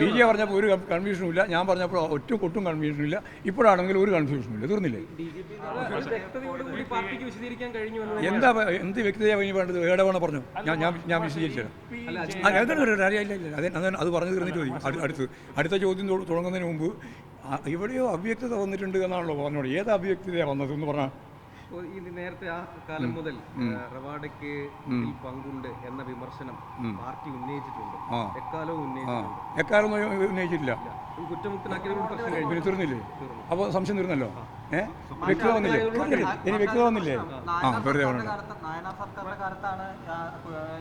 P J പറഞ്ഞപ്പോൾ ഒരു കൺഫ്യൂഷനും ഇല്ല ഞാൻ പറഞ്ഞപ്പോൾ ഒറ്റ കൊട്ടും കൺഫ്യൂഷനും ഇല്ല ഇപ്പോഴാണെങ്കിൽ ഒരു കൺഫ്യൂഷനും ഇല്ല തീർന്നില്ലേ എന്താ എന്ത് വ്യക്തിയാണ് ഇനി വേണ്ടത്? ഏടെ വേണം പറഞ്ഞു? ഞാൻ ഞാൻ ഞാൻ വിശദീകരിച്ചു അതെ പറഞ്ഞു തീർന്നിട്ട് മതി അടു- അടുത്ത്. അടുത്ത ചോദ്യം തുടങ്ങുന്നതിന് മുമ്പ് ഇവിടെയോ എവിടെയോ അവ്യക്തത വന്നിട്ടുണ്ട് എന്നാണല്ലോ പറഞ്ഞോളൂ. ഏത് അവ്യക്തതയാണ് വന്നത് എന്ന് പറഞ്ഞാൽ ഈ നേരത്തെ ആ കാലം മുതൽ റവാഡയ്ക്ക് പങ്കുണ്ട് എന്ന വിമർശനം പാർട്ടി ഉന്നയിച്ചിട്ടുണ്ട്. എക്കാലവും ഉന്നയിച്ചിട്ടുണ്ട്. എക്കാലം ഉന്നയിച്ചിട്ടില്ല. കുറ്റമുക്തനാക്കിയ തീർന്നില്ലേ? അപ്പോൾ സംശയം തീർന്നല്ലോ? വ്യക്തത വന്നില്ലേ? ഇനി വ്യക്തത വന്നില്ലേ? ആ വെറുതെ നായനാർ സർക്കാരിന്റെ കാലത്താണ്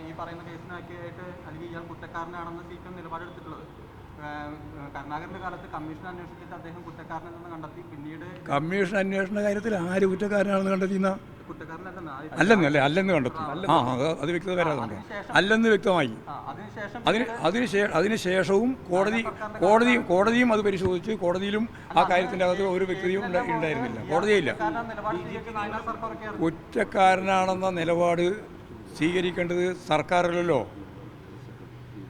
ഈ പറയുന്ന കേസിനൊക്കെയായിട്ട് അല്ലെങ്കിൽ ഇയാൾ കുറ്റക്കാരനാണെന്ന് സി പി എം നിലപാടെടുത്തിട്ടുള്ളത്. കരുണാകരന്റെ കാലത്ത് കമ്മീഷൻ അന്വേഷിച്ചിട്ട് അദ്ദേഹം കുറ്റക്കാരനെന്ന് കണ്ടെത്തി. പിന്നീട് കമ്മീഷൻ അന്വേഷണ കാര്യത്തിൽ ആര് കുറ്റക്കാരനാണെന്ന് കണ്ടെത്തിയെന്ന അല്ലെന്നല്ലേ അല്ലെന്ന് കണ്ടെത്തും. ആ അത് വ്യക്തത വരാതെ അല്ലെന്ന് വ്യക്തമായി. അതിനുശേഷം അതിന് അതിന് അതിന് ശേഷവും കോടതി കോടതിയും കോടതിയും അത് പരിശോധിച്ച്. കോടതിയിലും ആ കാര്യത്തിന്റെ അകത്ത് ഒരു വ്യക്തിയും ഉണ്ടായിരുന്നില്ല. കോടതിയില്ല. കുറ്റക്കാരനാണെന്ന നിലപാട് സ്വീകരിക്കേണ്ടത് സർക്കാരല്ലല്ലോ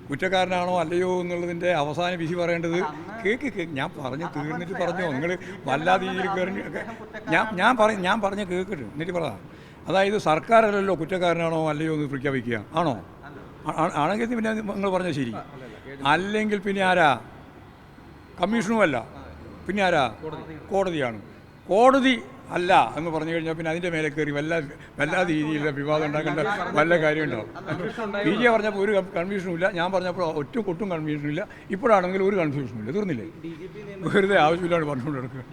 കുറ്റക്കാരനാണോ അല്ലയോ എന്നുള്ളതിന്റെ അവസാന വിധി പറയേണ്ടത് കേക്ക് കേക്ക്. ഞാൻ പറഞ്ഞു തീർന്നിട്ട് പറഞ്ഞു? നിങ്ങൾ വല്ലാതെ രീതിയിൽ കയറി ഞാൻ ഞാൻ പറഞ്ഞു ഞാൻ പറഞ്ഞ് കേൾക്കട്ടെ എന്നിട്ട് പറ. അതായത് സർക്കാരല്ലല്ലോ കുറ്റക്കാരനാണോ അല്ലയോ എന്ന് പ്രഖ്യാപിക്കുക. ആണോ? ആണെങ്കിൽ പിന്നെ നിങ്ങൾ പറഞ്ഞ ശരി. അല്ലെങ്കിൽ പിന്നെ ആരാ? കമ്മീഷനുമല്ല. പിന്നെ ആരാ? കോടതിയാണ്. കോടതി അല്ല എന്ന് പറഞ്ഞു കഴിഞ്ഞാൽ പിന്നെ അതിന്റെ മേലെ കയറി വല്ല വല്ലാതെ രീതിയിലുള്ള വിവാദം ഉണ്ടാക്കേണ്ട വല്ല കാര്യമുണ്ടോ? പി. ജെ. പറഞ്ഞപ്പോൾ ഒരു കൺഫ്യൂഷനും ഇല്ല. ഞാൻ പറഞ്ഞപ്പോൾ ഒറ്റ കൊട്ടും കൺഫ്യൂഷനും ഇല്ല. ഇപ്പോഴാണെങ്കിൽ ഒരു കൺഫ്യൂഷനും ഇല്ല. തീർന്നില്ലേ? വെറുതെ ആവശ്യമില്ലാണ്ട് പറഞ്ഞുകൊണ്ട് നടക്കുക.